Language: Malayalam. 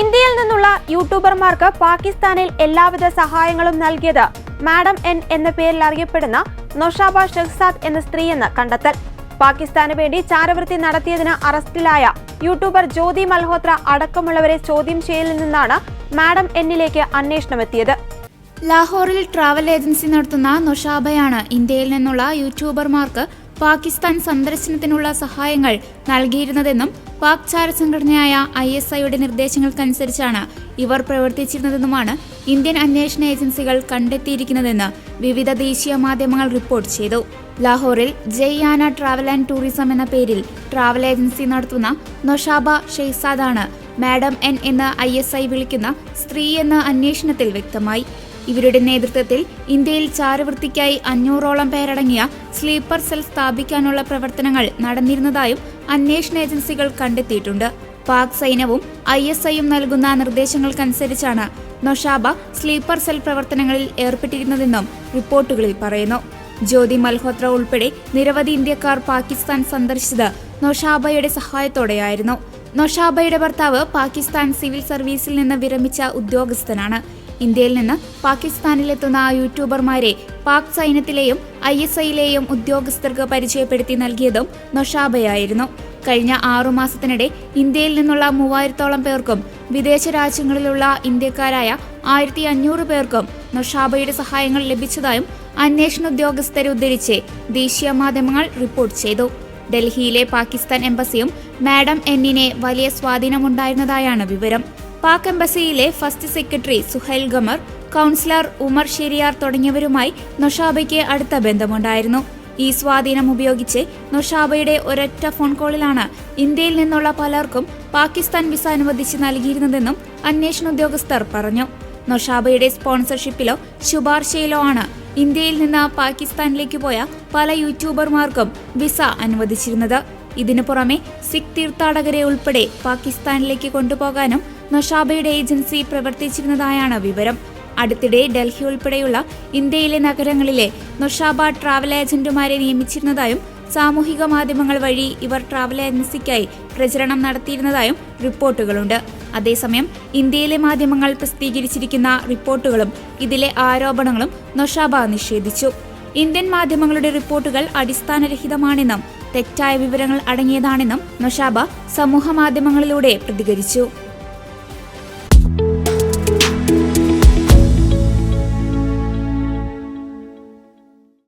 ഇന്ത്യയിൽ നിന്നുള്ള യൂട്യൂബർമാർക്ക് പാകിസ്ഥാനിൽ എല്ലാവിധ സഹായങ്ങളും നൽകിയത് മാഡം എൻ എന്ന പേരിൽ അറിയപ്പെടുന്ന നൊഷാബ ഷെഹ്സാദ് എന്ന സ്ത്രീയെന്ന് കണ്ടെത്തൽ. പാകിസ്ഥാന് വേണ്ടി ചാരവൃത്തി നടത്തിയതിന് അറസ്റ്റിലായ യൂട്യൂബർ ജ്യോതി മൽഹോത്ര അടക്കമുള്ളവരെ ചോദ്യം ചെയ്യലിൽ നിന്നാണ് മാഡം എന്നിലേക്ക് അന്വേഷണമെത്തിയത്. ലാഹോറിൽ ട്രാവൽ ഏജൻസി നടത്തുന്ന നൊഷാബയാണ് ഇന്ത്യയിൽ നിന്നുള്ള യൂട്യൂബർമാർക്ക് പാകിസ്ഥാൻ സന്ദർശനത്തിനുള്ള സഹായങ്ങൾ നൽകിയിരുന്നതെന്നും പാക് ചാര സംഘടനയായ ഐ എസ് ഐയുടെ നിർദ്ദേശങ്ങൾക്കനുസരിച്ചാണ് ഇവർ പ്രവർത്തിച്ചിരുന്നതെന്നുമാണ് ഇന്ത്യൻ അന്വേഷണ ഏജൻസികൾ കണ്ടെത്തിയിരിക്കുന്നതെന്ന് വിവിധ ദേശീയ മാധ്യമങ്ങൾ റിപ്പോർട്ട് ചെയ്തു. ലാഹോറിൽ ജയ്യാന ട്രാവൽ ആൻഡ് ടൂറിസം എന്ന പേരിൽ ട്രാവൽ ഏജൻസി നടത്തുന്ന നൊഷാബ ഷെയ്സാദാണ് മാഡം എൻ എന്ന് ഐ എസ് ഐ വിളിക്കുന്ന സ്ത്രീ എന്ന അന്വേഷണത്തിൽ വ്യക്തമായി. ഇവരുടെ നേതൃത്വത്തിൽ ഇന്ത്യയിൽ ചാരവൃത്തിക്കായി അഞ്ഞൂറോളം പേരടങ്ങിയ സ്ലീപ്പർ സെൽ സ്ഥാപിക്കാനുള്ള പ്രവർത്തനങ്ങൾ നടന്നിരുന്നതായും അന്വേഷണ ഏജൻസികൾ കണ്ടെത്തിയിട്ടുണ്ട്. പാക് സൈന്യവും ഐ എസ് ഐയും നൽകുന്ന നിർദ്ദേശങ്ങൾക്കനുസരിച്ചാണ് നൊഷാബ സ്ലീപ്പർ സെൽ പ്രവർത്തനങ്ങളിൽ ഏർപ്പെട്ടിരുന്നതെന്നും റിപ്പോർട്ടുകളിൽ പറയുന്നു. ജ്യോതി മൽഹോത്ര ഉൾപ്പെടെ നിരവധി ഇന്ത്യക്കാർ പാകിസ്ഥാൻ സന്ദർശിച്ചത് നൊഷാബയുടെ സഹായത്തോടെയായിരുന്നു. നൊഷാബയുടെ ഭർത്താവ് പാകിസ്ഥാൻ സിവിൽ സർവീസിൽ നിന്ന് വിരമിച്ച ഉദ്യോഗസ്ഥനാണ്. ഇന്ത്യയിൽ നിന്ന് പാകിസ്ഥാനിലെത്തുന്ന യൂട്യൂബർമാരെ പാക് സൈന്യത്തിലെയും ഐ എസ് ഐയിലെയും ഉദ്യോഗസ്ഥർക്ക് പരിചയപ്പെടുത്തി നൽകിയതും നൊഷാബയായിരുന്നു. കഴിഞ്ഞ ആറുമാസത്തിനിടെ ഇന്ത്യയിൽ നിന്നുള്ള മൂവായിരത്തോളം പേർക്കും വിദേശ രാജ്യങ്ങളിലുള്ള ഇന്ത്യക്കാരായ ആയിരത്തി അഞ്ഞൂറ് പേർക്കും നൊഷാബയുടെ സഹായങ്ങൾ ലഭിച്ചതായും അന്വേഷണ ഉദ്യോഗസ്ഥരെ ഉദ്ധരിച്ച് ദേശീയ മാധ്യമങ്ങൾ റിപ്പോർട്ട് ചെയ്തു. ഡൽഹിയിലെ പാകിസ്ഥാൻ എംബസിയും മാഡം എന്നിനെ വലിയ സ്വാധീനമുണ്ടായിരുന്നതായാണ് വിവരം. Pak എംബസിയിലെ first secretary Suhail Qamar counsellor Umar Shehryar തുടങ്ങിയവരുമായി നൊഷാബയ്ക്ക് അടുത്ത ബന്ധമുണ്ടായിരുന്നു. ഈ സ്വാധീനം ഉപയോഗിച്ച് നൊഷാബയുടെ ഒരൊറ്റ ഫോൺ കോളിലാണ് ഇന്ത്യയിൽ നിന്നുള്ള പലർക്കും പാകിസ്ഥാൻ വിസ അനുവദിച്ച് നൽകിയിരുന്നതെന്നും അന്വേഷണ ഉദ്യോഗസ്ഥർ പറഞ്ഞു. നൊഷാബയുടെ സ്പോൺസർഷിപ്പിലോ ശുപാർശയിലോ ആണ് ഇന്ത്യയിൽ നിന്ന് പാകിസ്ഥാനിലേക്ക് പോയ പല യൂട്യൂബർമാർക്കും വിസ അനുവദിച്ചിരുന്നത്. ഇതിനു പുറമെ സിഖ് തീർത്ഥാടകരെ ഉൾപ്പെടെ പാകിസ്ഥാനിലേക്ക് കൊണ്ടുപോകാനും നൊഷാബയുടെ ഏജൻസി പ്രവർത്തിച്ചിരുന്നതായാണ് വിവരം. അടുത്തിടെ ഡൽഹി ഉൾപ്പെടെയുള്ള ഇന്ത്യയിലെ നഗരങ്ങളിലെ നൊഷാബ ട്രാവൽ ഏജന്റുമാരെ നിയമിച്ചിരുന്നതായും സാമൂഹിക മാധ്യമങ്ങൾ വഴി ഇവർ ട്രാവൽ ഏജൻസിക്കായി പ്രചരണം നടത്തിയിരുന്നതായും റിപ്പോർട്ടുകളുണ്ട്. അതേസമയം ഇന്ത്യയിലെ മാധ്യമങ്ങൾ പ്രസിദ്ധീകരിച്ചിരിക്കുന്ന റിപ്പോർട്ടുകളും ഇതിലെ ആരോപണങ്ങളും നൊഷാബ നിഷേധിച്ചു. ഇന്ത്യൻ മാധ്യമങ്ങളുടെ റിപ്പോർട്ടുകൾ അടിസ്ഥാനരഹിതമാണെന്നും തെറ്റായ വിവരങ്ങൾ അടങ്ങിയതാണെന്നും നൊഷാബ സമൂഹ മാധ്യമങ്ങളിലൂടെ പ്രതികരിച്ചു.